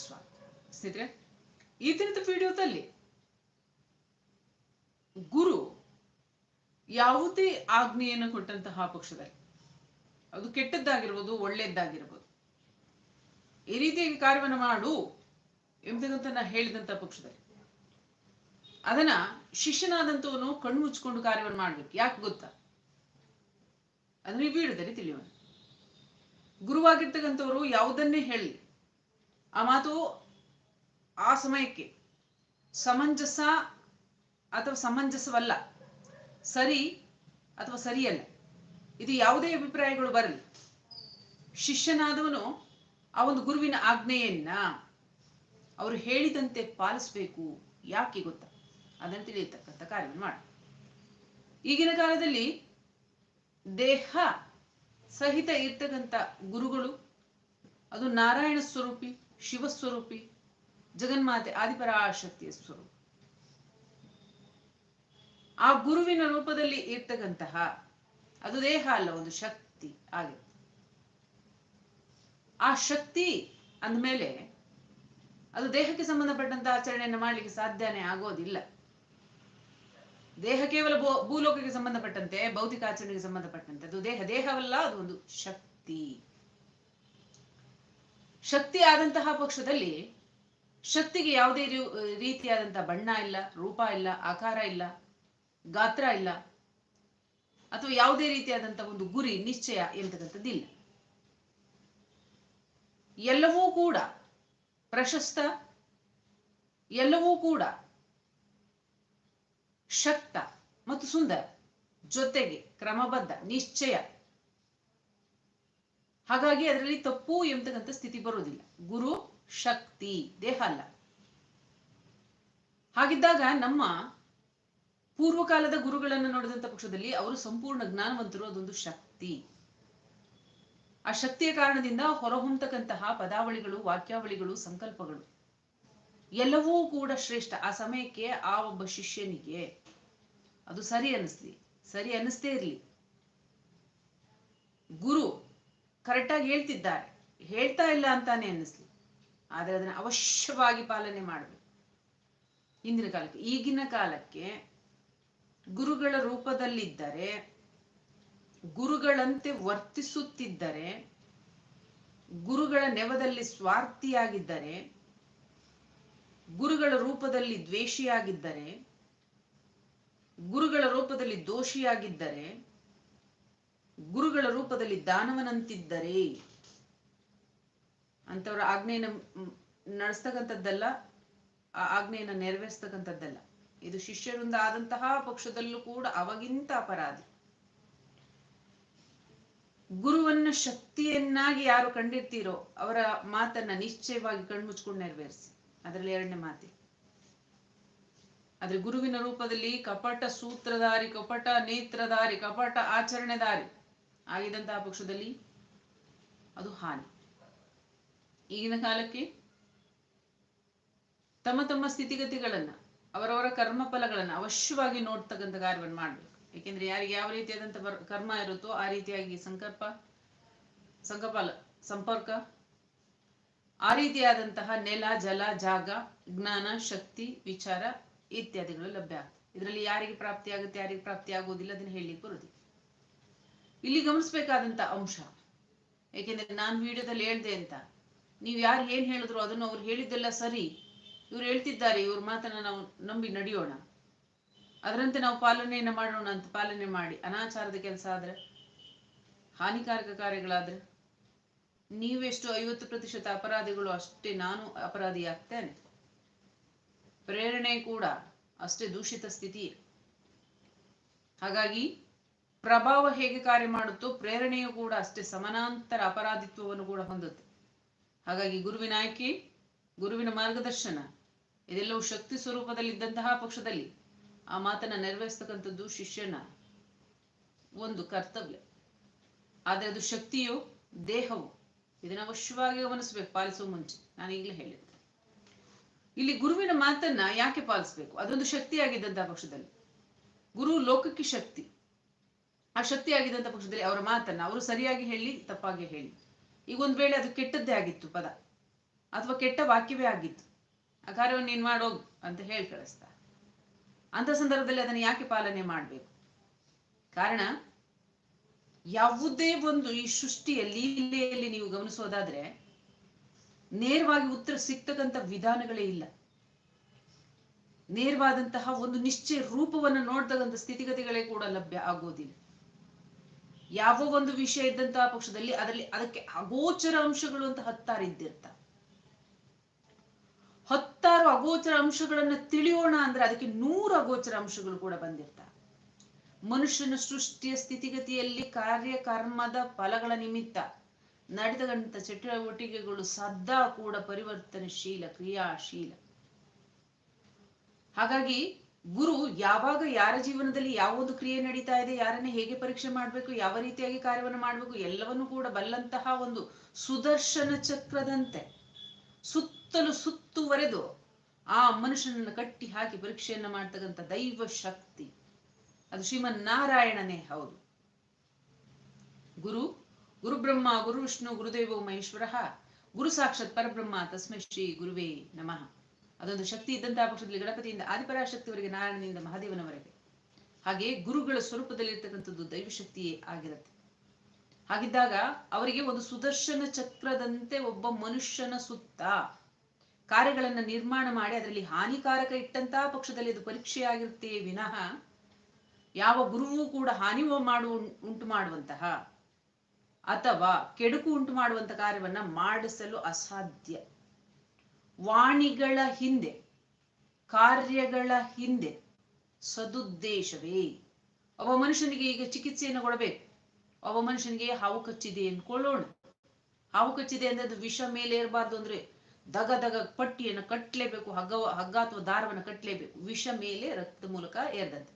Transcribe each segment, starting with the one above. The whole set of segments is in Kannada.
ಸ್ವಾಗತ ಸ್ನೇಹಿತರೆ, ಈ ದಿನದ ವಿಡಿಯೋದಲ್ಲಿ ಗುರು ಯಾವುದೇ ಆಜ್ಞೆಯನ್ನು ಕೊಟ್ಟಂತಹ ಪಕ್ಷದಲ್ಲಿ, ಅದು ಕೆಟ್ಟದ್ದಾಗಿರ್ಬೋದು, ಒಳ್ಳೆಯದ್ದಾಗಿರ್ಬೋದು, ಈ ರೀತಿಯಾಗಿ ಕಾರ್ಯವನ್ನು ಮಾಡು ಎಂಬುದಂತ ನಾ ಹೇಳಿದಂತ ಪಕ್ಷದಲ್ಲಿ. ಅದನ್ನ ಶಿಷ್ಯನಾದಂತವನು ಕಣ್ಣು ಮುಚ್ಕೊಂಡು ಕಾರ್ಯವನ್ನು ಮಾಡ್ಬೇಕು. ಯಾಕೆ ಗೊತ್ತಾ? ಅದನ್ನ ಈ ವಿಡಿಯೋದಲ್ಲಿ ತಿಳಿಯೋಣ ಗುರುವಾಗಿರ್ತಕ್ಕಂಥವ್ರು ಯಾವುದನ್ನೇ ಹೇಳಿ ಆ ಮಾತು ಆ ಸಮಯಕ್ಕೆ ಸಮಂಜಸ ಅಥವಾ ಸಮಂಜಸವಲ್ಲ. ಸರಿ ಅಥವಾ ಸರಿಯಲ್ಲ. ಇದು ಯಾವುದೇ ಅಭಿಪ್ರಾಯಗಳು ಬರಲಿ. ಶಿಷ್ಯನಾದವನು ಆ ಒಂದು ಗುರುವಿನ ಆಜ್ಞೆಯನ್ನ ಅವರು ಹೇಳಿದಂತೆ ಪಾಲಿಸ್ಬೇಕು. ಯಾಕೆ ಗೊತ್ತಾ? ಅದನ್ನು ತಿಳಿಯತಕ್ಕಂಥ ಕಾರ್ಯವನ್ನು ಮಾಡಿ. ಈಗಿನ ಕಾಲದಲ್ಲಿ ದೇಹ ಸಹಿತ ಇರ್ತಕ್ಕಂಥ ಗುರುಗಳು, ಅದು ನಾರಾಯಣ ಸ್ವರೂಪಿ ಶಿವಸ್ವರೂಪಿ, ಜಗನ್ಮಾತೆ ಆದಿಪರಾಶಕ್ತಿಯ ಸ್ವರೂಪ. ಆ ಗುರುವಿನ ರೂಪದಲ್ಲಿ ಇರ್ತಕ್ಕಂತಹ ಅದು ದೇಹ ಅಲ್ಲ, ಒಂದು ಶಕ್ತಿ ಆಗಿದೆ ಆ ಶಕ್ತಿ ಅಂದಮೇಲೆ ಅದು ದೇಹಕ್ಕೆ ಸಂಬಂಧಪಟ್ಟಂತ ಆಚರಣೆಯನ್ನು ಮಾಡಲಿಕ್ಕೆ ಸಾಧ್ಯನೇ ಆಗೋದಿಲ್ಲ. ದೇಹ ಕೇವಲ ಭೂಲೋಕಕ್ಕೆ ಸಂಬಂಧಪಟ್ಟಂತೆ, ಭೌತಿಕ ಆಚರಣೆಗೆ ಸಂಬಂಧಪಟ್ಟಂತೆ, ಅದು ದೇಹ, ದೇಹವಲ್ಲ, ಅದು ಒಂದು ಶಕ್ತಿ. ಶಕ್ತಿ ಆದಂತಹ ಪಕ್ಷದಲ್ಲಿ ಶಕ್ತಿಗೆ ಯಾವುದೇ ರೀತಿಯಾದಂತಹ ಬಣ್ಣ ಇಲ್ಲ, ರೂಪ ಇಲ್ಲ, ಆಕಾರ ಇಲ್ಲ, ಗಾತ್ರ ಇಲ್ಲ, ಅಥವಾ ಯಾವುದೇ ರೀತಿಯಾದಂತಹ ಒಂದು ಗುರಿ, ನಿಶ್ಚಯ ಎಂತಕ್ಕಂಥದ್ದಿಲ್ಲ. ಎಲ್ಲವೂ ಕೂಡ ಪ್ರಶಸ್ತ, ಎಲ್ಲವೂ ಕೂಡ ಶಕ್ತ ಮತ್ತು ಸುಂದರ ಜೊತೆಗೆ ಕ್ರಮಬದ್ಧ, ನಿಶ್ಚಯ ಹಾಗಾಗಿ ಅದರಲ್ಲಿ ತಪ್ಪು ಎಂಬತಕ್ಕಂಥ ಸ್ಥಿತಿ ಬರುವುದಿಲ್ಲ. ಗುರು, ಶಕ್ತಿ, ದೇಹ ಅಲ್ಲ. ಹಾಗಿದ್ದಾಗ ನಮ್ಮ ಪೂರ್ವಕಾಲದ ಗುರುಗಳನ್ನು ನೋಡಿದಂಥ ಪಕ್ಷದಲ್ಲಿ ಅವರು ಸಂಪೂರ್ಣ ಜ್ಞಾನವಂತರು, ಅದೊಂದು ಶಕ್ತಿ. ಆ ಶಕ್ತಿಯ ಕಾರಣದಿಂದ ಹೊರಹೊಮ್ಮತಕ್ಕಂತಹ ಪದಾವಳಿಗಳು, ವಾಕ್ಯಾವಳಿಗಳು, ಸಂಕಲ್ಪಗಳು ಎಲ್ಲವೂ ಕೂಡ ಶ್ರೇಷ್ಠ. ಆ ಸಮಯಕ್ಕೆ ಆ ಒಬ್ಬ ಶಿಷ್ಯನಿಗೆ ಅದು ಸರಿ ಅನ್ನಿಸ್ಲಿ, ಸರಿ ಅನ್ನಿಸ್ತೇ ಇರಲಿ. ಗುರು ಕರೆಕ್ಟಾಗಿ ಹೇಳ್ತಿದ್ದಾರೆ. ಹೇಳ್ತಾ ಇಲ್ಲ ಅಂತಾನೆ ಅನ್ನಿಸ್ಲಿ. ಆದರೆ ಅದನ್ನು ಅವಶ್ಯವಾಗಿ ಪಾಲನೆ ಮಾಡಬೇಕು. ಹಿಂದಿನ ಕಾಲಕ್ಕೆ, ಈಗಿನ ಕಾಲಕ್ಕೆ ಗುರುಗಳ ರೂಪದಲ್ಲಿದ್ದರೆ, ಗುರುಗಳಂತೆ ವರ್ತಿಸುತ್ತಿದ್ದರೆ, ಗುರುಗಳ ನೆವದಲ್ಲಿ ಸ್ವಾರ್ಥಿಯಾಗಿದ್ದರೆ, ಗುರುಗಳ ರೂಪದಲ್ಲಿ ದ್ವೇಷಿಯಾಗಿದ್ದರೆ, ಗುರುಗಳ ರೂಪದಲ್ಲಿ ದೋಷಿಯಾಗಿದ್ದರೆ ಗುರುಗಳ ರೂಪದಲ್ಲಿ ದಾನವನಂತಿದ್ದರೆ ಅಂತವರ ಆಜ್ಞೆಯನ್ನು ನಡೆಸ್ತಕ್ಕಂಥದ್ದಲ್ಲ, ಆ ಆಜ್ಞೆಯನ್ನು ನೆರವೇರಿಸ್ತಕ್ಕಂಥದ್ದಲ್ಲ. ಇದು ಶಿಷ್ಯರಿಂದ ಆದಂತಹ ಪಕ್ಷದಲ್ಲೂ ಕೂಡ ಅವಾಗಿಂತ ಅಪರಾಧಿ. ಗುರುವನ್ನ ಶಕ್ತಿಯನ್ನಾಗಿ ಯಾರು ಕಂಡಿರ್ತೀರೋ ಅವರ ಮಾತನ್ನ ನಿಶ್ಚಯವಾಗಿ ಕಣ್ಮುಚ್ಕೊಂಡು ನೆರವೇರಿಸಿ. ಅದರಲ್ಲಿ ಎರಡನೇ ಮಾತಿ. ಆದ್ರೆ ಗುರುವಿನ ರೂಪದಲ್ಲಿ ಕಪಟ ಸೂತ್ರಧಾರಿ, ಕಪಟ ನೇತ್ರಧಾರಿ, ಕಪಟ ಆಚರಣೆದಾರಿ ಆಗಿದಂತಹ ಪಕ್ಷದಲ್ಲಿ ಅದು ಹಾನಿ. ಈಗಿನ ಕಾಲಕ್ಕೆ ತಮ್ಮ ತಮ್ಮ ಸ್ಥಿತಿಗತಿಗಳನ್ನ, ಅವರವರ ಕರ್ಮ ಫಲಗಳನ್ನ ಅವಶ್ಯವಾಗಿ ನೋಡ್ತಕ್ಕಂಥ ಕಾರ್ಯವನ್ನು ಮಾಡಬೇಕು. ಏಕೆಂದ್ರೆ ಯಾರಿಗೆ ಯಾವ ರೀತಿಯಾದಂಥ ಕರ್ಮ ಇರುತ್ತೋ ಆ ರೀತಿಯಾಗಿ ಸಂಕಲ್ಪ ಸಂಕಲ್ಪ ಸಂಪರ್ಕ, ಆ ರೀತಿಯಾದಂತಹ ನೆಲ, ಜಲ, ಜಾಗ, ಜ್ಞಾನ, ಶಕ್ತಿ, ವಿಚಾರ ಇತ್ಯಾದಿಗಳು ಲಭ್ಯ ಇದರಲ್ಲಿ ಯಾರಿಗೆ ಪ್ರಾಪ್ತಿ ಆಗುತ್ತೆ ಯಾರಿಗೆ ಪ್ರಾಪ್ತಿ ಆಗೋದಿಲ್ಲ ಅದನ್ನು ಹೇಳಲಿಕ್ಕೆ ಬರುದಿಲ್ಲ ಇಲ್ಲಿ ಗಮನಿಸಬೇಕಾದಂತ ಅಂಶ. ಏಕೆಂದ್ರೆ ನಾನು ವಿಡಿಯೋದಲ್ಲಿ ಹೇಳ್ದೆ ಅಂತ. ನೀವು ಯಾರು ಏನ್ ಹೇಳಿದ್ರು ಅದನ್ನು ಅವ್ರು ಹೇಳಿದ್ದೆಲ್ಲ ಸರಿ. ಇವ್ರು ಹೇಳ್ತಿದ್ದಾರೆ, ಇವ್ರ ಮಾತನ್ನ ನಾವು ನಂಬಿ ನಡೆಯೋಣ. ಅದರಂತೆ ನಾವು ಪಾಲನೆಯನ್ನ ಮಾಡೋಣ ಅಂತ ಪಾಲನೆ ಮಾಡಿ. ಅನಾಚಾರದ ಕೆಲಸ ಆದ್ರೆ, ಹಾನಿಕಾರಕ ಕಾರ್ಯಗಳಾದ್ರೆ, ನೀವೆಷ್ಟು ಐವತ್ತು ಪ್ರತಿಶತ ಅಪರಾಧಿಗಳು ಅಷ್ಟೇ ನಾನು ಅಪರಾಧಿ ಆಗ್ತೇನೆ. ಪ್ರೇರಣೆ ಕೂಡ ಅಷ್ಟೇ ದೂಷಿತ ಸ್ಥಿತಿ. ಹಾಗಾಗಿ ಪ್ರಭಾವ ಹೇಗೆ ಕಾರ್ಯ ಮಾಡುತ್ತೋ ಪ್ರೇರಣೆಯು ಕೂಡ ಅಷ್ಟೇ ಸಮಾನಾಂತರ ಅಪರಾಧಿತ್ವವನ್ನು ಕೂಡ ಹೊಂದುತ್ತೆ. ಹಾಗಾಗಿ ಗುರುವಿನ ಆಯ್ಕೆ, ಗುರುವಿನ ಮಾರ್ಗದರ್ಶನ, ಇದೆಲ್ಲವೂ ಶಕ್ತಿ ಸ್ವರೂಪದಲ್ಲಿದ್ದಂತಹ ಪಕ್ಷದಲ್ಲಿ ಆ ಮಾತನ್ನ ನೆರವೇರಿಸ್ತಕ್ಕಂಥದ್ದು ಶಿಷ್ಯನ ಒಂದು ಕರ್ತವ್ಯ. ಆದರೆ ಅದು ಶಕ್ತಿಯು, ದೇಹವು, ಇದನ್ನ ಅವಶ್ಯವಾಗಿ ಗಮನಿಸಬೇಕು, ಪಾಲಿಸುವ ಮುಂಚೆ. ನಾನು ಈಗಲೇ ಹೇಳಿದ್ದೆ. ಇಲ್ಲಿ ಗುರುವಿನ ಮಾತನ್ನ ಯಾಕೆ ಪಾಲಿಸಬೇಕು? ಅದೊಂದು ಶಕ್ತಿಯಾಗಿದ್ದಂತಹ ಪಕ್ಷದಲ್ಲಿ. ಗುರು ಲೋಕಕ್ಕೆ ಶಕ್ತಿ. ಆ ಶಕ್ತಿ ಆಗಿದ್ದಂಥ ಪಕ್ಷದಲ್ಲಿ ಅವರ ಮಾತನ್ನ ಅವರು ಸರಿಯಾಗಿ ಹೇಳಿ, ತಪ್ಪಾಗಿ ಹೇಳಿ. ಈಗ ಒಂದು ವೇಳೆ ಅದು ಕೆಟ್ಟದ್ದೇ ಆಗಿತ್ತು ಪದ, ಅಥವಾ ಕೆಟ್ಟ ವಾಕ್ಯವೇ ಆಗಿತ್ತು, ಆ ಕಾರ್ಯವನ್ನು ನೀನು ಮಾಡೋಗು ಅಂತ ಹೇಳಿ ಕಳಿಸ್ತಾ. ಅಂತ ಸಂದರ್ಭದಲ್ಲಿ ಅದನ್ನು ಯಾಕೆ ಪಾಲನೆ ಮಾಡಬೇಕು? ಕಾರಣ, ಯಾವುದೇ ಒಂದು ಈ ಸೃಷ್ಟಿಯಲ್ಲಿ ಲೀಲೆಯಲ್ಲಿ ನೀವು ಗಮನಿಸೋದಾದ್ರೆ ನೇರವಾಗಿ ಉತ್ತರ ಸಿಗ್ತಕ್ಕಂಥ ವಿಧಾನಗಳೇ ಇಲ್ಲ. ನೇರವಾದಂತಹ ಒಂದು ನಿಶ್ಚಯ ರೂಪವನ್ನು ನೋಡ್ತಕ್ಕಂಥ ಸ್ಥಿತಿಗತಿಗಳೇ ಕೂಡ ಲಭ್ಯ ಆಗೋದಿಲ್ಲ. ಯಾವ ಒಂದು ವಿಷಯ ಇದ್ದಂತಹ ಪಕ್ಷದಲ್ಲಿ ಅದರಲ್ಲಿ ಅದಕ್ಕೆ ಅಗೋಚರ ಅಂಶಗಳು ಅಂತ ಹತ್ತಾರು ಇದ್ದಿರ್ತ. ಹತ್ತಾರು ಅಗೋಚರ ಅಂಶಗಳನ್ನ ತಿಳಿಯೋಣ ಅಂದ್ರೆ ಅದಕ್ಕೆ ನೂರು ಅಗೋಚರ ಅಂಶಗಳು ಕೂಡ ಬಂದಿರ್ತ. ಮನುಷ್ಯನ ಸೃಷ್ಟಿಯ ಸ್ಥಿತಿಗತಿಯಲ್ಲಿ ಕಾರ್ಯ ಕರ್ಮದ ಫಲಗಳ ನಿಮಿತ್ತ ನಡೆದಗಂತ ಚಟುವಟಿಕೆಗಳು ಸದಾ ಕೂಡ ಪರಿವರ್ತನಶೀಲ, ಕ್ರಿಯಾಶೀಲ. ಹಾಗಾಗಿ ಗುರು ಯಾವಾಗ ಯಾರ ಜೀವನದಲ್ಲಿ ಯಾವೊಂದು ಕ್ರಿಯೆ ನಡೀತಾ ಇದೆ, ಯಾರನ್ನ ಹೇಗೆ ಪರೀಕ್ಷೆ ಮಾಡಬೇಕು, ಯಾವ ರೀತಿಯಾಗಿ ಕಾರ್ಯವನ್ನು ಮಾಡಬೇಕು, ಎಲ್ಲವನ್ನೂ ಕೂಡ ಬಲ್ಲಂತಹ ಒಂದು ಸುದರ್ಶನ ಚಕ್ರದಂತೆ ಸುತ್ತಲೂ ಸುತ್ತುವರೆದು ಆ ಮನುಷ್ಯನನ್ನು ಕಟ್ಟಿ ಹಾಕಿ ಪರೀಕ್ಷೆಯನ್ನ ಮಾಡ್ತಕ್ಕಂಥ ದೈವ ಶಕ್ತಿ. ಅದು ಶ್ರೀಮನ್ನಾರಾಯಣನೇ, ಹೌದು. ಗುರು, ಗುರುಬ್ರಹ್ಮ, ಗುರು ವಿಷ್ಣು, ಗುರುದೇವೋ ಮಹೇಶ್ವರ, ಗುರು ಸಾಕ್ಷಾತ್ ಪರಬ್ರಹ್ಮ, ತಸ್ಮೈ ಶ್ರೀ ಗುರುವೇ ನಮಃ. ಅದೊಂದು ಶಕ್ತಿ ಇದ್ದಂತಹ ಪಕ್ಷದಲ್ಲಿ ಗಣಪತಿಯಿಂದ ಆದಿಪರಾಶಕ್ತಿವರೆಗೆ ನಾರಾಯಣನಿಂದ ಮಹಾದೇವನವರೆಗೆ. ಹಾಗೆ ಗುರುಗಳ ಸ್ವರೂಪದಲ್ಲಿರ್ತಕ್ಕಂಥದ್ದು ದೈವಶಕ್ತಿಯೇ ಆಗಿರುತ್ತೆ. ಹಾಗಿದ್ದಾಗ ಅವರಿಗೆ ಒಂದು ಸುದರ್ಶನ ಚಕ್ರದಂತೆ ಒಬ್ಬ ಮನುಷ್ಯನ ಸುತ್ತ ಕಾರ್ಯಗಳನ್ನ ನಿರ್ಮಾಣ ಮಾಡಿ ಅದರಲ್ಲಿ ಹಾನಿಕಾರಕ ಇಟ್ಟಂತಹ ಪಕ್ಷದಲ್ಲಿ ಅದು ಪರೀಕ್ಷೆಯಾಗಿರುತ್ತೆ ವಿನಃ ಯಾವ ಗುರುವೂ ಕೂಡ ಹಾನಿ ಮಾಡು ಉಂಟು ಮಾಡುವಂತಹ ಅಥವಾ ಕೆಡುಕು ಉಂಟು ಮಾಡುವಂತ ಕಾರ್ಯವನ್ನ ಮಾಡಿಸಲು ಅಸಾಧ್ಯ. ವಾಣಿಗಳ ಹಿಂದೆ, ಕಾರ್ಯಗಳ ಹಿಂದೆ ಸದುದ್ದೇಶವೇ. ಒಬ್ಬ ಮನುಷ್ಯನಿಗೆ ಈಗ ಚಿಕಿತ್ಸೆಯನ್ನು ಕೊಡಬೇಕು. ಒಬ್ಬ ಮನುಷ್ಯನಿಗೆ ಹಾವು ಕಚ್ಚಿದೆ ಅನ್ಕೊಳ್ಳೋಣ ಹಾವು ಕಚ್ಚಿದೆ ಅಂದ್ರೆ ಅದು ವಿಷ ಮೇಲೆ ಇರಬಾರ್ದು ಅಂದ್ರೆ ದಗ ದಗ ಪಟ್ಟಿಯನ್ನು ಕಟ್ಟಲೇಬೇಕು ಹಗ್ಗ ಹಗ್ಗ ಅಥವಾ ದಾರವನ್ನು ಕಟ್ಟಲೇಬೇಕು ವಿಷ ಮೇಲೆ ರಕ್ತ ಮೂಲಕ ಏರ್ದಂತೆ.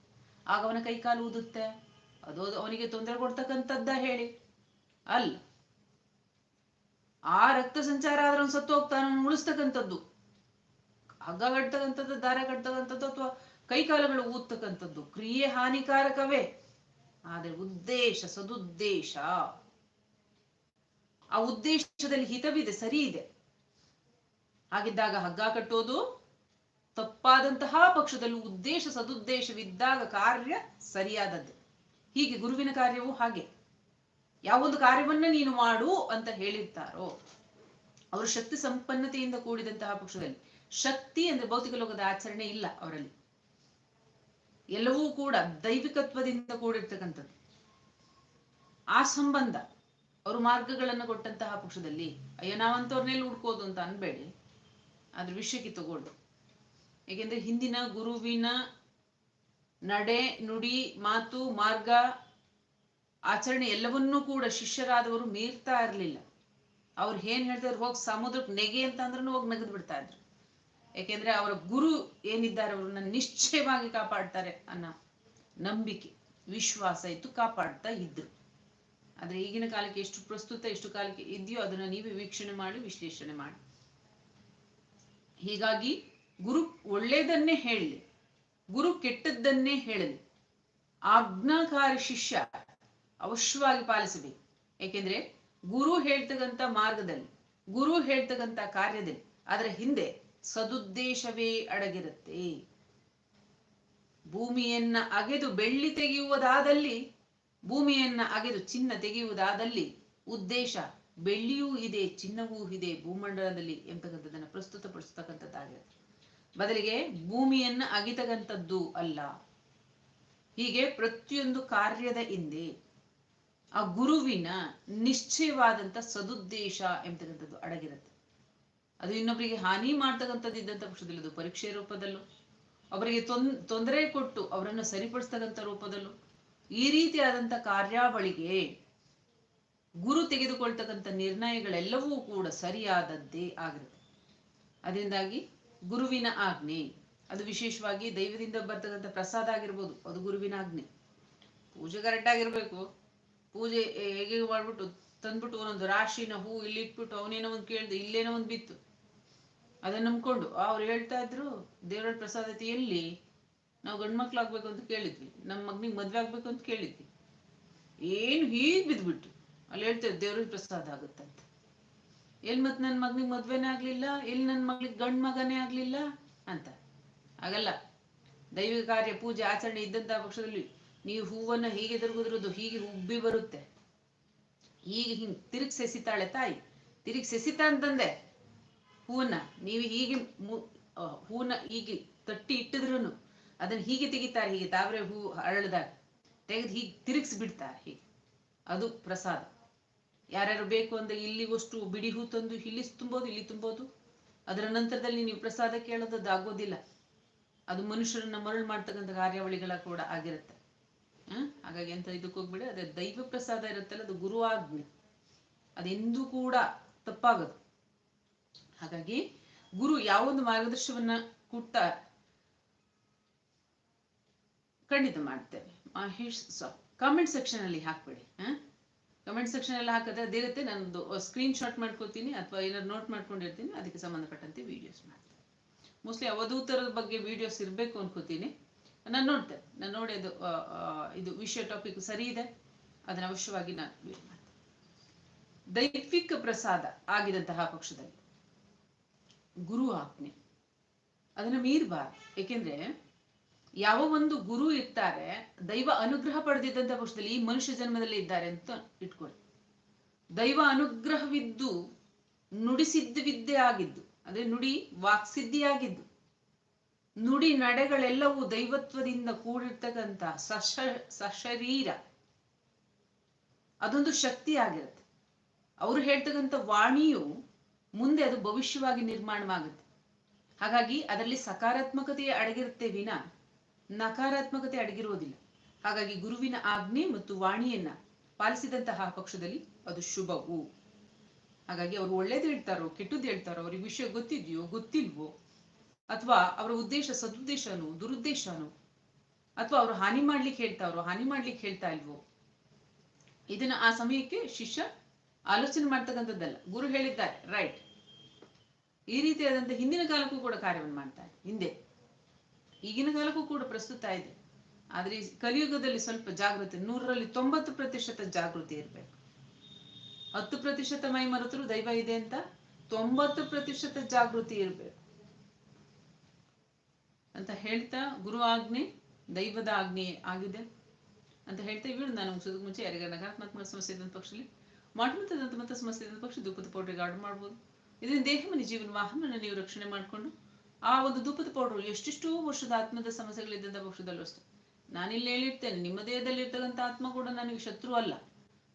ಆಗ ಅವನ ಕೈಕಾಲು ಊದುತ್ತೆ. ಅದು ಅವನಿಗೆ ತೊಂದರೆ ಕೊಡ್ತಕ್ಕಂಥದ್ದ ಹೇಳಿ? ಅಲ್ಲ. ಆ ರಕ್ತ ಸಂಚಾರ ಆದ್ರೆ ಸತ್ತು ಹೋಗ್ತಾನ ಉಳಿಸ್ತಕ್ಕಂಥದ್ದು. ಹಗ್ಗ ಕಟ್ತಕ್ಕಂಥದ್ದು, ದಾರ ಕಟ್ತಕ್ಕಂಥದ್ದು ಅಥವಾ ಕೈಕಾಲುಗಳು ಊದ್ತಕ್ಕಂಥದ್ದು, ಕ್ರಿಯೆ ಹಾನಿಕಾರಕವೇ. ಆದ್ರೆ ಉದ್ದೇಶ, ಸದುದ್ದೇಶ. ಆ ಉದ್ದೇಶದಲ್ಲಿ ಹಿತವಿದೆ ಸರಿ ಇದೆ ಹಾಗಿದ್ದಾಗ ಹಗ್ಗ ಕಟ್ಟೋದು ತಪ್ಪಾದಂತಹ ಪಕ್ಷದಲ್ಲಿ ಉದ್ದೇಶ, ಸದುದ್ದೇಶವಿದ್ದಾಗ ಕಾರ್ಯ ಸರಿಯಾದದ್ದು. ಹೀಗೆ ಗುರುವಿನ ಕಾರ್ಯವೂ ಹಾಗೆ. ಯಾವೊಂದು ಕಾರ್ಯವನ್ನ ನೀನು ಮಾಡು ಅಂತ ಹೇಳಿರ್ತಾರೋ, ಅವರು ಶಕ್ತಿ ಸಂಪನ್ನತೆಯಿಂದ ಕೂಡಿದಂತಹ ಪಕ್ಷದಲ್ಲಿ. ಶಕ್ತಿ ಅಂದ್ರೆ ಭೌತಿಕ ಲೋಕದ ಆಚರಣೆ ಇಲ್ಲ ಅವರಲ್ಲಿ. ಎಲ್ಲವೂ ಕೂಡ ದೈವಿಕತ್ವದಿಂದ ಕೂಡಿರ್ತಕ್ಕಂಥದ್ದು. ಆ ಸಂಬಂಧ ಅವರು ಮಾರ್ಗಗಳನ್ನು ಕೊಟ್ಟಂತಹ ಪಕ್ಷದಲ್ಲಿ, ಅಯ್ಯೋ ನಾವಂತವ್ರನ್ನೆಲ್ಲಿ ಹುಡ್ಕೋದು ಅಂತ ಅನ್ಬೇಡಿ ಅದ್ರ ವಿಷಯಕ್ಕೆ ತಗೊಳ್ಳಿ ಏಕೆಂದ್ರೆ ಹಿಂದಿನ ಗುರುವಿನ ನಡೆ, ನುಡಿ, ಮಾತು, ಮಾರ್ಗ ಆಚರಣೆ ಎಲ್ಲವನ್ನೂ ಕೂಡ ಶಿಷ್ಯರಾದವರು ಮೀರ್ತಾ ಇರಲಿಲ್ಲ. ಅವ್ರು ಏನ್ ಹೇಳ್ತಾರೆ ಹೋಗಿ ಸಮುದ್ರಕ್ಕೆ ನೆಗೆ ಅಂತ ಅಂದ್ರೂ ಹೋಗಿ ನಗದು ಬಿಡ್ತಾ ಇದ್ರು. ಯಾಕೆಂದ್ರೆ ಅವರ ಗುರು ಏನಿದ್ದಾರೆ ಅವ್ರನ್ನ ನಿಶ್ಚಯವಾಗಿ ಕಾಪಾಡ್ತಾರೆ ಅನ್ನೋ ನಂಬಿಕೆ, ವಿಶ್ವಾಸ ಇತ್ತು, ಕಾಪಾಡ್ತಾ ಇದ್ರು. ಆದ್ರೆ ಈಗಿನ ಕಾಲಕ್ಕೆ ಎಷ್ಟು ಪ್ರಸ್ತುತ, ಎಷ್ಟು ಕಾಲಕ್ಕೆ ಇದೆಯೋ ಅದನ್ನ ನೀವೇ ವೀಕ್ಷಣೆ ಮಾಡಿ, ವಿಶ್ಲೇಷಣೆ ಮಾಡಿ. ಹೀಗಾಗಿ ಗುರು ಒಳ್ಳೇದನ್ನೇ ಹೇಳಲಿ, ಗುರು ಕೆಟ್ಟದ್ದನ್ನೇ ಹೇಳಲಿ. ಆಜ್ಞಾಕಾರಿ ಶಿಷ್ಯ ಅವಶ್ಯವಾಗಿ ಪಾಲಿಸಬೇಕು. ಏಕೆಂದ್ರೆ ಗುರು ಹೇಳ್ತಕ್ಕಂಥ ಮಾರ್ಗದಲ್ಲಿ, ಗುರು ಹೇಳ್ತಕ್ಕಂಥ ಕಾರ್ಯದಲ್ಲಿ, ಅದರ ಹಿಂದೆ ಸದುದ್ದೇಶವೇ ಅಡಗಿರುತ್ತೆ. ಭೂಮಿಯನ್ನ ಅಗೆದು ಬೆಳ್ಳಿ ತೆಗೆಯುವುದಾದಲ್ಲಿ, ಭೂಮಿಯನ್ನ ಅಗೆದು ಚಿನ್ನ ತೆಗೆಯುವುದಾದಲ್ಲಿ ಉದ್ದೇಶ ಬೆಳ್ಳಿಯೂ ಇದೆ, ಚಿನ್ನವೂ ಇದೆ, ಭೂಮಂಡಲದಲ್ಲಿ ಎಂಬತಕ್ಕಂಥದ್ದನ್ನ ಪ್ರಸ್ತುತಪಡಿಸ್ತಕ್ಕಂಥದ್ದಾಗಿರುತ್ತೆ. ಬದಲಿಗೆ ಭೂಮಿಯನ್ನ ಅಗಿತಕ್ಕಂಥದ್ದು ಅಲ್ಲ. ಹೀಗೆ ಪ್ರತಿಯೊಂದು ಕಾರ್ಯದ ಹಿಂದೆ ಆ ಗುರುವಿನ ನಿಶ್ಚಯವಾದಂತ ಸದುದ್ದೇಶ ಎಂಬತಕ್ಕಂಥದ್ದು ಅಡಗಿರುತ್ತೆ. ಅದು ಇನ್ನೊಬ್ಬರಿಗೆ ಹಾನಿ ಮಾಡ್ತಕ್ಕಂಥದ್ದು ಇದ್ದಂಥ ಪಕ್ಷದಲ್ಲಿ, ಅದು ಪರೀಕ್ಷೆ ರೂಪದಲ್ಲೂ, ಅವರಿಗೆ ತೊಂದ್ ತೊಂದರೆ ಕೊಟ್ಟು ಅವರನ್ನು ಸರಿಪಡಿಸ್ತಕ್ಕಂಥ ರೂಪದಲ್ಲೂ, ಈ ರೀತಿಯಾದಂಥ ಕಾರ್ಯಾವಳಿಗೆ ಗುರು ತೆಗೆದುಕೊಳ್ತಕ್ಕಂಥ ನಿರ್ಣಯಗಳೆಲ್ಲವೂ ಕೂಡ ಸರಿಯಾದದ್ದೇ ಆಗಿರುತ್ತೆ. ಅದರಿಂದಾಗಿ ಗುರುವಿನ ಆಜ್ಞೆ, ಅದು ವಿಶೇಷವಾಗಿ ದೈವದಿಂದ ಬರ್ತಕ್ಕಂಥ ಪ್ರಸಾದ ಆಗಿರ್ಬೋದು, ಅದು ಗುರುವಿನ ಆಜ್ಞೆ. ಪೂಜೆ ಕರೆಕ್ಟ್ ಆಗಿರ್ಬೇಕು. ಪೂಜೆ ಹೇಗೆ ಮಾಡ್ಬಿಟ್ಟು ತಂದ್ಬಿಟ್ಟು ಒಂದೊಂದು ರಾಶಿನ ಹೂ ಇಲ್ಲಿ ಇಟ್ಬಿಟ್ಟು ಅವನೇನೋ ಒಂದು ಕೇಳ್ದೆ, ಇಲ್ಲೇನೋ ಒಂದು ಬಿತ್ತು. ಅದನ್ನ ನಂಬ್ಕೊಂಡು ಅವ್ರು ಹೇಳ್ತಾ ಇದ್ರು ದೇವರ ಪ್ರಸಾದತೆ ಎಲ್ಲಿ ನಾವು ಗಂಡು ಮಕ್ಳಾಗ್ಬೇಕು ಅಂತ ಕೇಳಿದ್ವಿ ನಮ್ಮ ಮಗನಿಗೆ ಮದ್ವೆ ಆಗ್ಬೇಕು ಅಂತ ಕೇಳಿದ್ವಿ. ಏನು ಹೀಗೆ ಬಿದ್ಬಿಟ್ಟು ಅಲ್ಲಿ ಹೇಳ್ತೇವೆ ದೇವ್ರ ಪ್ರಸಾದ ಆಗುತ್ತಂತ. ಎಲ್ಲಿ ಮತ್ ನನ್ನ ಮಗನಿಗೆ ಮದ್ವೆನೇ ಆಗ್ಲಿಲ್ಲ ಎಲ್ಲಿ ನನ್ನ ಮಗಳಿಗೆ ಗಂಡ್ ಮಗನೇ ಆಗ್ಲಿಲ್ಲ ಅಂತ. ಆಗಲ್ಲ ದೈವಿಕ ಕಾರ್ಯ, ಪೂಜೆ, ಆಚರಣೆ ಇದ್ದಂತಹ ಪಕ್ಷದಲ್ಲಿ ನೀವು ಹೂವನ್ನ ಹೀಗೆ ತಿರುಗುದ್ರದ್ದು ಹೀಗೆ ಉಬ್ಬಿ ಬರುತ್ತೆ. ಹೀಗೆ ಹಿಂಗ್ ತಿರುಗಿ ಸೆಸಿತಾಳೆ ತಾಯಿ. ತಿರುಗಿ ಸೆಸಿತ ಅಂತಂದೆ. ಹೂವನ್ನ ನೀವು ಹೀಗೆ ಹೂವನ್ನ ಹೀಗೆ ತಟ್ಟಿ ಇಟ್ಟಿದ್ರು ಅದನ್ನ ಹೀಗೆ ತೆಗಿತಾರೆ, ಹೀಗೆ ತಾವ್ರೆ ಹೂ ಅರಳದಾಗ. ತೆಗೆದು ಹೀಗೆ ತಿರುಗಿಸಿ ಬಿಡ್ತಾರೆ ಹೀಗೆ. ಅದು ಪ್ರಸಾದ. ಯಾರ್ಯಾರು ಬೇಕು ಅಂದ್ರೆ ಇಲ್ಲಿಗಷ್ಟು ಬಿಡಿ ಹೂ ತಂದು, ಇಲ್ಲಿ ತುಂಬೋದು ಇಲ್ಲಿ ತುಂಬೋದು. ಅದರ ನಂತರದಲ್ಲಿ ನೀವು ಪ್ರಸಾದ ಕೇಳೋದದ್ದು ಆಗೋದಿಲ್ಲ. ಅದು ಮನುಷ್ಯರನ್ನ ಮರಳು ಮಾಡ್ತಕ್ಕಂಥ ಕಾರ್ಯಾವಳಿಗಳ ಕೂಡ ಆಗಿರುತ್ತೆ. ಹಾಗಾಗಿ ಎಂತ ಇದಕ್ಕೆ ಹೋಗ್ಬಿಡಿ. ಅದೇ ದೈವ ಪ್ರಸಾದ ಇರುತ್ತಲ್ಲ, ಅದು ಗುರು ಆಜ್ಞೆ ಅದೆಂದೂ ಕೂಡ ತಪ್ಪಾಗದು. ಹಾಗಾಗಿ ಗುರು ಯಾವೊಂದು ಮಾರ್ಗದರ್ಶನವನ್ನ ಕೊಡ್ತಾ ಖಂಡಿತ ಮಾಡ್ತೇವೆ. ಮಹೇಶ್ ಕಾಮೆಂಟ್ ಸೆಕ್ಷನ್ ಅಲ್ಲಿ ಹಾಕ್ಬೇಡಿ. ಕಮೆಂಟ್ ಸೆಕ್ಷನ್ ಅಲ್ಲಿ ಹಾಕಿದ್ರೆ ಅದಿರುತ್ತೆ ನಾನು ಸ್ಕ್ರೀನ್ ಶಾಟ್ ಮಾಡ್ಕೋತೀನಿ ಅಥವಾ ಏನಾದ್ರು ನೋಟ್ ಮಾಡ್ಕೊಂಡಿರ್ತೀನಿ ಅದಕ್ಕೆ ಸಂಬಂಧಪಟ್ಟಂತೆ ವಿಡಿಯೋಸ್ ಮಾಡ್ತೀನಿ. ಮೋಸ್ಟ್ಲಿ ಅವಧೂತರದ ಬಗ್ಗೆ ವಿಡಿಯೋಸ್ ಇರಬೇಕು ಅನ್ಕೋತೀನಿ ನಾನು ನೋಡ್ತೇನೆ ನಾನು ನೋಡಿ ಅದು ಇದು ವಿಷಯ ಟಾಪಿಕ್ ಸರಿ ಇದೆ? ಅದನ್ನ ಅವಶ್ಯವಾಗಿ ನಾನು ದೈವಿಕ ಪ್ರಸಾದ ಆಗಿದಂತಹ ಪಕ್ಷದಲ್ಲಿ ಗುರು ಆಜ್ಞೆ ಅದನ್ನ ಮೀರ್ಬಾರ್ದು ಏಕೆಂದ್ರೆ ಯಾವ ಒಂದು ಗುರು ಇರ್ತಾರೆ, ದೈವ ಅನುಗ್ರಹ ಪಡೆದಿದ್ದಂತಹ ಪಕ್ಷದಲ್ಲಿ ಈ ಮನುಷ್ಯ ಜನ್ಮದಲ್ಲಿ ಇದ್ದಾರೆ ಅಂತ ಇಟ್ಕೊಳ್ಳಿ. ದೈವ ಅನುಗ್ರಹವಿದ್ದು ನುಡಿಸಿದ್ದ ವಿದ್ಯೆ ಆಗಿದ್ದು, ಅಂದ್ರೆ ನುಡಿ ವಾಕ್ಸಿದ್ಧಿಯಾಗಿದ್ದು ನುಡಿ ನಡೆಗಳೆಲ್ಲವೂ ದೈವತ್ವದಿಂದ ಕೂಡಿರ್ತಕ್ಕಂಥ ಸಶ, ಸಶರೀರ. ಅದೊಂದು ಶಕ್ತಿ ಆಗಿರುತ್ತೆ ಅವರು ಹೇಳ್ತಕ್ಕಂಥ ವಾಣಿಯು ಮುಂದೆ ಅದು ಭವಿಷ್ಯವಾಗಿ ನಿರ್ಮಾಣವಾಗುತ್ತೆ. ಹಾಗಾಗಿ ಅದರಲ್ಲಿ ಸಕಾರಾತ್ಮಕತೆ ಅಡಗಿರುತ್ತೆ ವಿನ. ನಕಾರಾತ್ಮಕತೆ ಅಡಗಿರುವುದಿಲ್ಲ ಹಾಗಾಗಿ ಗುರುವಿನ ಆಜ್ಞೆ ಮತ್ತು ವಾಣಿಯನ್ನ ಪಾಲಿಸಿದಂತಹ ಪಕ್ಷದಲ್ಲಿ ಅದು ಶುಭವು. ಹಾಗಾಗಿ ಅವರು ಒಳ್ಳೇದು ಹೇಳ್ತಾರೋ, ಕೆಟ್ಟದ್ದು ಹೇಳ್ತಾರೋ, ಅವ್ರಿಗೆ ವಿಷಯ ಗೊತ್ತಿದೆಯೋ, ಗೊತ್ತಿಲ್ವೋ ಅಥವಾ ಅವರ ಉದ್ದೇಶ ಸದುದ್ದೇಶನೋ, ದುರುದ್ದೇಶನೋ, ಅಥವಾ ಅವರು ಹಾನಿ ಮಾಡ್ಲಿಕ್ಕೆ ಹೇಳ್ತಾರೋ ಹಾನಿ ಮಾಡ್ಲಿಕ್ಕೆ ಹೇಳ್ತಾ ಇಲ್ವೋ, ಇದನ್ನ ಆ ಸಮಯಕ್ಕೆ ಶಿಷ್ಯ ಆಲೋಚನೆ ಮಾಡ್ತಕ್ಕಂಥದ್ದಲ್ಲ. ಗುರು ಹೇಳಿದ್ದಾರೆ ರೈಟ್ ಈ ರೀತಿಯಾದಂತಹ ಹಿಂದಿನ ಕಾಲಕ್ಕೂ ಕೂಡ ಕಾರ್ಯವನ್ನು ಮಾಡ್ತಾರೆ, ಹಿಂದೆ. ಈಗಿನ ಕಾಲಕ್ಕೂ ಕೂಡ ಪ್ರಸ್ತುತ ಇದೆ. ಆದ್ರೆ ಕಲಿಯುಗದಲ್ಲಿ ಸ್ವಲ್ಪ ಜಾಗೃತಿ, ನೂರರಲ್ಲಿ ತೊಂಬತ್ತು ಪ್ರತಿಶತ ಜಾಗೃತಿ ಇರಬೇಕು. ಹತ್ತು ಪ್ರತಿಶತ ಮೈ ಮರೆತರು ದೈವ ಇದೆ ಅಂತ ತೊಂಬತ್ತು ಪ್ರತಿಶತ ಜಾಗೃತಿ ಇರಬೇಕು. ಅಂತ ಹೇಳ್ತಾ ಗುರು ಆಜ್ಞೆ ದೈವದ ಆಜ್ಞೆ ಆಗಿದೆ ಅಂತ ಹೇಳ್ತಾ ಇವಳು ನಾನು ಮುಗಿಸೋದಕ್ಕೆ ಮುಂಚೆ ಯಾರಿಗಾರ ನಕಾರಾತ್ಮಕ ಸಮಸ್ಯೆ ಇದ್ದಂತ ಪಕ್ಷದಲ್ಲಿ ಮಾಟಮತ ದಂತಮತ ಸಮಸ್ಯೆ ಇದ್ದಂಥ ಪಕ್ಷ ಧೂಪದ ಪೌಡ್ರಿಗೆ ಆರ್ಡರ್ ಮಾಡ್ಬೋದು. ಇದರಿಂದ ದೇಹ ಮನೆ ಜೀವನ ವಾಹನ ನೀವು ರಕ್ಷಣೆ ಮಾಡಿಕೊಂಡು ಆ ಒಂದು ಧೂಪದ ಪೌಡ್ರು ಎಷ್ಟೆಷ್ಟೋ ವರ್ಷದ ಆತ್ಮದ ಸಮಸ್ಯೆಗಳಿದ್ದಂಥ ಪಕ್ಷದಲ್ಲೂ ಅಷ್ಟೇ. ನಾನಿಲ್ಲಿ ಹೇಳಿರ್ತೇನೆ, ನಿಮ್ಮ ದೇಹದಲ್ಲಿ ಇರ್ತಕ್ಕಂಥ ಆತ್ಮ ಕೂಡ ನನಗೆ ಶತ್ರು ಅಲ್ಲ.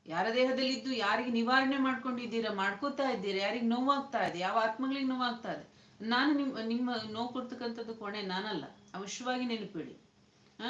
ಯಾರ ದೇಹದಲ್ಲಿ ಇದ್ದು ಯಾರಿಗೆ ನಿವಾರಣೆ ಮಾಡ್ಕೊಂಡಿದ್ದೀರಾ, ಮಾಡ್ಕೋತಾ ಇದ್ದೀರಾ, ಯಾರಿಗೆ ನೋವಾಗ್ತಾ ಇದೆ, ಯಾವ ಆತ್ಮಗಳಿಗೆ ನೋವಾಗ್ತಾ ಇದೆ. ನಾನು ನಿಮ್ಮ ನಿಮ್ಮ ನೋವು ಕೊಡ್ತಕ್ಕಂಥದ್ದು ಕೊನೆ ನಾನಲ್ಲ. ಅವಶ್ಯವಾಗಿ ನೆನಪಿಡಿ.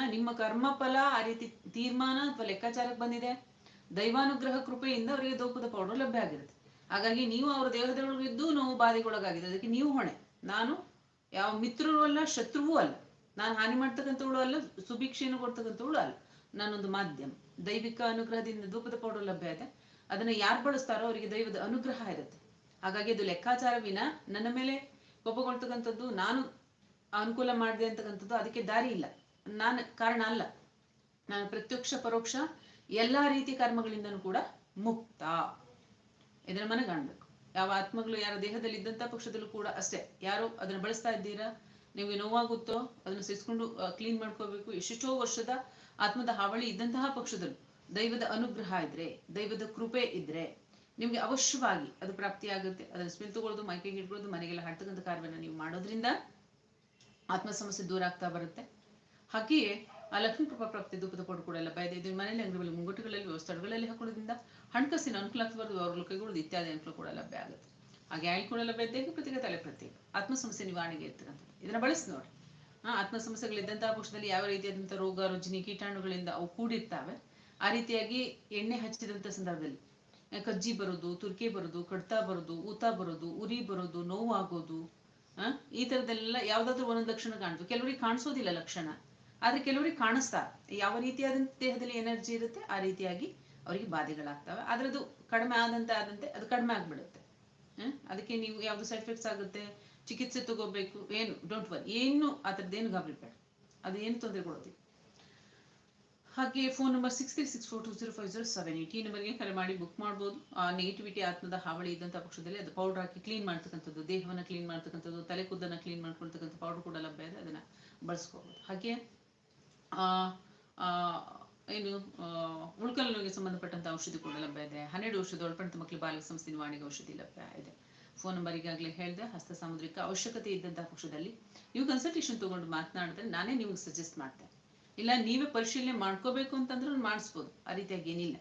ನಿಮ್ಮ ಕರ್ಮ ಫಲ ಆ ರೀತಿ ತೀರ್ಮಾನ ಅಥವಾ ಲೆಕ್ಕಾಚಾರಕ್ಕೆ ಬಂದಿದೆ. ದೈವಾನುಗ್ರಹ ಕೃಪೆಯಿಂದ ಅವರಿಗೆ ದೋಪದ ಪೌಡರ್ ಲಭ್ಯ ಆಗಿರುತ್ತೆ. ಹಾಗಾಗಿ ನೀವು ಅವರ ದೇಹದೊಳಗಿದ್ದು ನೋವು ಬಾಧೆಗೊಳಗಾಗಿದೆ. ಅದಕ್ಕೆ ನೀವು ಹೊಣೆ. ನಾನು ಯಾವ ಮಿತ್ರರು ಅಲ್ಲ, ಶತ್ರುವೂ ಅಲ್ಲ. ನಾನು ಹಾನಿ ಮಾಡ್ತಕ್ಕಂಥವಳು ಅಲ್ಲ, ಸುಭಿಕ್ಷೆಯನ್ನು ಕೊಡ್ತಕ್ಕಂಥವಳು ಅಲ್ಲ. ನಾನೊಂದು ಮಾಧ್ಯಮ. ದೈವಿಕ ಅನುಗ್ರಹದಿಂದ ದೂಪದ ಪೌಡರ್ ಲಭ್ಯ ಇದೆ. ಅದನ್ನ ಯಾರು ಬಳಸ್ತಾರೋ ಅವರಿಗೆ ದೈವದ ಅನುಗ್ರಹ ಇರುತ್ತೆ. ಹಾಗಾಗಿ ಅದು ಲೆಕ್ಕಾಚಾರ ವಿನ ನನ್ನ ಮೇಲೆ ಕೋಪಗೊಳ್ತಕ್ಕಂಥದ್ದು ನಾನು ಅನುಕೂಲ ಮಾಡಿದೆ ಅಂತಕ್ಕಂಥದ್ದು ಅದಕ್ಕೆ ದಾರಿ ಇಲ್ಲ. ನಾನು ಕಾರಣ ಅಲ್ಲ. ನಾನು ಪ್ರತ್ಯಕ್ಷ, ಪರೋಕ್ಷ ಎಲ್ಲ ರೀತಿ ಕರ್ಮಗಳಿಂದನೂ ಕೂಡ ಮುಕ್ತ. ಇದನ್ನ ಮನಗಾಣ್ಬೇಕು ಯಾವ ಆತ್ಮಗಳು, ಯಾರ ದೇಹದಲ್ಲಿ ಇದ್ದಂತ ಪಕ್ಷದಲ್ಲೂ ಕೂಡ ಅಷ್ಟೇ. ಯಾರು ಅದನ್ನ ಬಳಸ್ತಾ ಇದ್ದೀರಾ? ನಿಮಗೆ ನೋವಾಗುತ್ತೋ? ಅದನ್ನ ಸಿಸ್ಕೊಂಡು ಕ್ಲೀನ್ ಮಾಡ್ಕೋಬೇಕು. ಎಷ್ಟೆಷ್ಟೋ ವರ್ಷದ ಆತ್ಮದ ಹಾವಳಿ ಇದ್ದಂತಹ ಪಕ್ಷದಲ್ಲೂ ದೈವದ ಅನುಗ್ರಹ ಇದ್ರೆ, ದೈವದ ಕೃಪೆ ಇದ್ರೆ ನಿಮ್ಗೆ ಅವಶ್ಯವಾಗಿ ಅದು ಪ್ರಾಪ್ತಿಯಾಗುತ್ತೆ ಅದರ ಸ್ಮೆಲ್ ತಗೊಳ್ಳೋದು, ಮೈಕೈಗೆ ಇಟ್ಕೊಳ್ಳೋದು ಮನೆಗೆಲ್ಲ ಹಾಡ್ತಕ್ಕಂಥ ಕಾರ್ಯವನ್ನು ನೀವು ಮಾಡೋದ್ರಿಂದ ಆತ್ಮ ಸಮಸ್ಯೆ ದೂರ ಆಗ್ತಾ ಬರುತ್ತೆ. ಹಾಗೆಯೇ ಆ ಲಕ್ಷ್ಮೀ ಕೃಪಾ ಪ್ರಾಪ್ತಿ ಧೂಪದ ಕೊಡು ಕೂಡ ಎಲ್ಲ ಇದೆ ಇದು ಮನೆಯಲ್ಲಿ ಅಂಗಡಿಗಳಲ್ಲಿ, ಮುಂಗಟ್ಟುಗಳಲ್ಲಿ ಸ್ಥಳಗಳಲ್ಲಿ ಹಾಕೊಳ್ಳೋದ್ರಿಂದ ಹಣಕಾಸಿನ ಅನುಕೂಲ ಆಗ್ತಬಾರ್ದು ಅವ್ರ ಕೈಗಳು ಇತ್ಯಾದಿ ಅನುಕೂಲ ಕೂಡ ಲಭ್ಯ ಆಗುತ್ತೆ. ಹಾಗೆ ಆಯ್ಲ್ ಕೂಡ ಲಭ್ಯ ಇದ್ದಾಗ ಪ್ರತ್ಯೇಕ ತಲೆ ಪ್ರತ್ಯೇಕ ಆತ್ಮ ಸಮಸ್ಯೆ ನಿವಾರಣೆಗೆ ಇರ್ತಕ್ಕಂಥದ್ದು. ಇದನ್ನ ಬಳಸಿ ನೋಡಿ. ಆ ಆತ್ಮ ಸಮಸ್ಯೆಗಳಿದ್ದಂತಹ ಪಕ್ಷದಲ್ಲಿ ಯಾವ ರೀತಿಯಾದಂತಹ ರೋಗ, ರುಜಿನಿ, ಕೀಟಾಣುಗಳಿಂದ ಅವು ಕೂಡಿರ್ತಾವೆ, ಆ ರೀತಿಯಾಗಿ ಎಣ್ಣೆ ಹಚ್ಚಿದಂಥ ಸಂದರ್ಭದಲ್ಲಿ ಕಜ್ಜಿ ಬರೋದು ತುರ್ಕೆ ಬರೋದು ಕಡ್ತ ಬರೋದು ಊತ ಬರೋದು ಉರಿ ಬರೋದು ನೋವಾಗೋದು ಆ, ಈ ತರದೆಲ್ಲ ಯಾವ್ದಾದ್ರು ಒಂದೊಂದು ಲಕ್ಷಣ ಕಾಣ್ತು. ಕೆಲವರಿಗೆ ಕಾಣಿಸೋದಿಲ್ಲ ಲಕ್ಷಣ. ಆದ್ರೆ ಕೆಲವರಿಗೆ ಕಾಣಿಸ್ತಾ. ಯಾವ ರೀತಿಯಾದಂತ ದೇಹದಲ್ಲಿ ಎನರ್ಜಿ ಇರುತ್ತೆ ಆ ರೀತಿಯಾಗಿ ಅವರಿಗೆ ಬಾಧೆಗಳಾಗ್ತವೆ. ಆದ್ರೆ ಅದು ಕಡಿಮೆ ಆದಂತೆ ಆದಂತೆ ಅದು ಕಡಿಮೆ ಆಗ್ಬಿಡುತ್ತೆ. ಹ ಅದಕ್ಕೆ ನೀವು ಯಾವ್ದು ಸೈಡ್ ಎಫೆಕ್ಟ್ಸ್ ಆಗುತ್ತೆ ಚಿಕಿತ್ಸೆ ತಗೋಬೇಕು ಏನು ಡೋಂಟ್ ವರಿ ಏನು ಆ ಏನು ಗಾಬರಿ ಬೇಡ ಅದು ಏನು ತೊಂದರೆ ಕೊಡೋದಿಲ್ಲ. ಹಾಗೆ phone number six three six four two zero five zero seven eight ಈ ನಂಬರ್ಗೆ ಕರೆ ಮಾಡಿ ಬುಕ್ ಮಾಡ್ಬೋದು. ನೆಗೆಟಿವಿಟಿ ಆತ್ಮದ ಹಾವಳಿ ಇದ್ದಂಥ ಪಕ್ಷದಲ್ಲಿ ಅದು ಪೌಡರ್ ಹಾಕಿ ಕ್ಲೀನ್ ಮಾಡ್ತಕ್ಕಂಥದ್ದು ದೇಹವನ್ನು ಕ್ಲೀನ್ ಮಾಡ್ತಕ್ಕಂಥದ್ದು ತಲೆ ಕೂದನ್ನು ಕ್ಲೀನ್ ಮಾಡ್ಕೊಳ್ತಕ್ಕಂಥ ಪೌಡರ್ ಕೂಡ ಲಭ್ಯ ಇದೆ ಅದನ್ನು ಬಳಸ್ಕೋಬೋದು. ಹಾಗೆ ಆ, ಆ, ಏನು ಆ, ಉಳ್ಕಲ್ ನೋವಿಗೆ ಸಂಬಂಧಪಟ್ಟಂತ ಔಷಧಿ ಕೂಡ ಲಭ್ಯ ಇದೆ. ಹನ್ನೆರಡು ವರ್ಷದ ಒಳಪಟ್ಟ ಮಕ್ಕಳು ಬಾಲಕ ಸಂಸ್ಥೆ ನಿವಾರಣೆಗೆ ಔಷಧಿ ಲಭ್ಯ ಇದೆ. ಫೋನ್ ನಂಬರ್ ಈಗಾಗಲೇ ಹೇಳಿದೆ ಹಸ್ತ ಸಾಮುದ್ರಿಕ ಅವಶ್ಯಕತೆ ಇದ್ದಂಥ ಪಕ್ಷದಲ್ಲಿ ನೀವು ಕನ್ಸಲ್ಟೇಷನ್ ತೊಗೊಂಡು ಮಾತನಾಡಿದ್ರೆ ನಾನೇ ನಿಮಗೆ ಸಜೆಸ್ಟ್ ಮಾಡ್ತೇನೆ. ಇಲ್ಲ ನೀವೇ ಪರಿಶೀಲನೆ ಮಾಡ್ಕೋಬೇಕು ಅಂತಂದ್ರೆ ಮಾಡಿಸ್ಬೋದು. ಆ ರೀತಿಯಾಗಿ ಏನಿಲ್ಲ.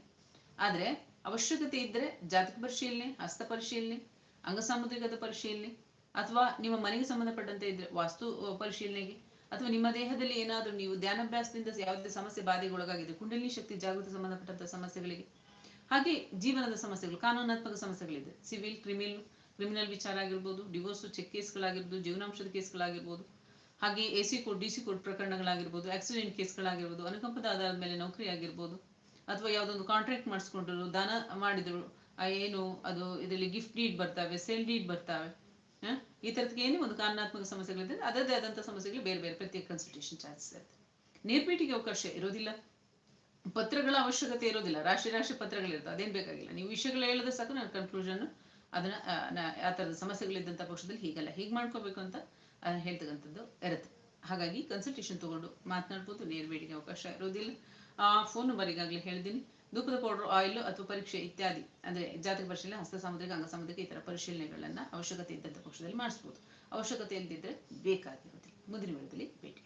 ಆದರೆ, ಅವಶ್ಯಕತೆ ಇದ್ದರೆ ಜಾತಕ ಪರಿಶೀಲನೆ, ಹಸ್ತ ಪರಿಶೀಲನೆ ಅಂಗಸಾಮುದ್ರಿಕದ ಪರಿಶೀಲನೆ, ಅಥವಾ ನಿಮ್ಮ ಮನೆಗೆ ಸಂಬಂಧಪಟ್ಟಂತೆ ಇದ್ರೆ ವಾಸ್ತು ಪರಿಶೀಲನೆಗೆ, ಅಥವಾ ನಿಮ್ಮ ದೇಹದಲ್ಲಿ ಏನಾದರೂ ನೀವು ಧ್ಯಾನಾಭ್ಯಾಸದಿಂದ ಯಾವುದೇ ಸಮಸ್ಯೆ ಬಾಧೆಗೊಳಗಾಗಿದೆ ಕುಂಡಲಿನಿ ಶಕ್ತಿ ಜಾಗೃತಿ ಸಂಬಂಧಪಟ್ಟಂತಹ ಸಮಸ್ಯೆಗಳಿಗೆ, ಹಾಗೆ ಜೀವನದ ಸಮಸ್ಯೆಗಳು, ಕಾನೂನಾತ್ಮಕ ಸಮಸ್ಯೆಗಳಿದೆ. ಸಿವಿಲ್, ಕ್ರಿಮಿನಲ್ ಕ್ರಿಮಿನಲ್ ವಿಚಾರ ಆಗಿರ್ಬೋದು, ಡಿವೋರ್ಸು, ಚೆಕ್ ಕೇಸ್ಗಳಾಗಿರ್ಬೋದು, ಜೀವನಾಂಶದ ಕೇಸ್ಗಳಾಗಿರ್ಬೋದು ಹಾಗೆ A C code D C code ಪ್ರಕರಣಗಳಾಗಿರ್ಬೋದು accident ಕೇಸ್ಗಳಾಗಿರ್ಬೋದು ಅನುಕಂಪದ ಆಧಾರದ ಮೇಲೆ ನೌಕರಿ ಆಗಿರ್ಬೋದು ಅಥವಾ ಯಾವುದೊಂದು ಕಾಂಟ್ರಾಕ್ಟ್ ಮಾಡಿಸ್ಕೊಂಡ್ರು ದಾನ ಮಾಡಿದ್ರು ಏನು ಅದು ಇದರಲ್ಲಿ ಗಿಫ್ಟ್ ಡೀಡ್ ಬರ್ತಾವೆ ಸೇಲ್ ಡೀಡ್ ಬರ್ತಾವೆ? ಈ ಥರದಕ್ಕೆ ಏನೇ ಒಂದು ಕಾರಣಾತ್ಮಕ ಸಮಸ್ಯೆಗಳಿದೆ ಅದರದೇ ಆದಂಥ ಸಮಸ್ಯೆಗಳು ಬೇರೆ ಬೇರೆ ಪ್ರತ್ಯೇಕ ಕನ್ಸಲ್ಟೇಷನ್ ಚಾರ್ಜಸ್ ಇರುತ್ತೆ. ನೇರ್ಪೇಟಿಗೆ ಅವಕಾಶ ಇರೋದಿಲ್ಲ. ಪತ್ರಗಳ ಅವಶ್ಯಕತೆ ಇರೋದಿಲ್ಲ. ರಾಶಿ ರಾಶಿ ಪತ್ರಗಳಿರುತ್ತೆ. ಅದೇನು ಬೇಕಾಗಿಲ್ಲ. ನೀವು ವಿಷಯಗಳು ಹೇಳಿದ್ರೆ ಸಾಕು ನಾನು ಕನ್ಕ್ಲೂಷನ್ ಅದನ್ನ ಆ, ಥರದ ಸಮಸ್ಯೆಗಳಿದ್ದಂಥ ಪಕ್ಷದಲ್ಲಿ ಹೀಗಲ್ಲ. ಹೀಗೆ ಮಾಡ್ಕೋಬೇಕು ಅಂತ ಹೇಳ್ತಕ್ಕಂಥದ್ದು ಇರುತ್ತೆ. ಹಾಗಾಗಿ ಕನ್ಸಲ್ಟೇಷನ್ ತಗೊಂಡು ಮಾತನಾಡ್ಬೋದು, ನೇರ ಭೇಟಿಗೆ ಅವಕಾಶ ಇರೋದಿಲ್ಲ ಆ ಫೋನ್ ನಂಬರ್ ಈಗಾಗಲೇ ಹೇಳಿದ್ದೀನಿ. ಧೂಪದ ಪೌಡರ್ ಆಯಿಲ್ ಅಥವಾ ಪರೀಕ್ಷೆ ಇತ್ಯಾದಿ. ಅಂದರೆ ಜಾತಕ ಪರಿಶೀಲನೆ, ಹಸ್ತ ಸಾಮುದ್ರಿಕ ಅಂಗ ಸಾಮುದ್ರಿಕ ಥರ ಪರಿಶೀಲನೆಗಳನ್ನು ಅವಶ್ಯಕತೆ ಇದ್ದಂಥ ಪಕ್ಷದಲ್ಲಿ ಮಾಡಿಸ್ಬೋದು. ಅವಶ್ಯಕತೆ ಇಲ್ಲದಿದ್ದರೆ ಬೇಕಾಗಿರೋದಿಲ್ಲ ಮುಂದಿನ ವಿಡಿಯೋದಲ್ಲಿ ಭೇಟಿ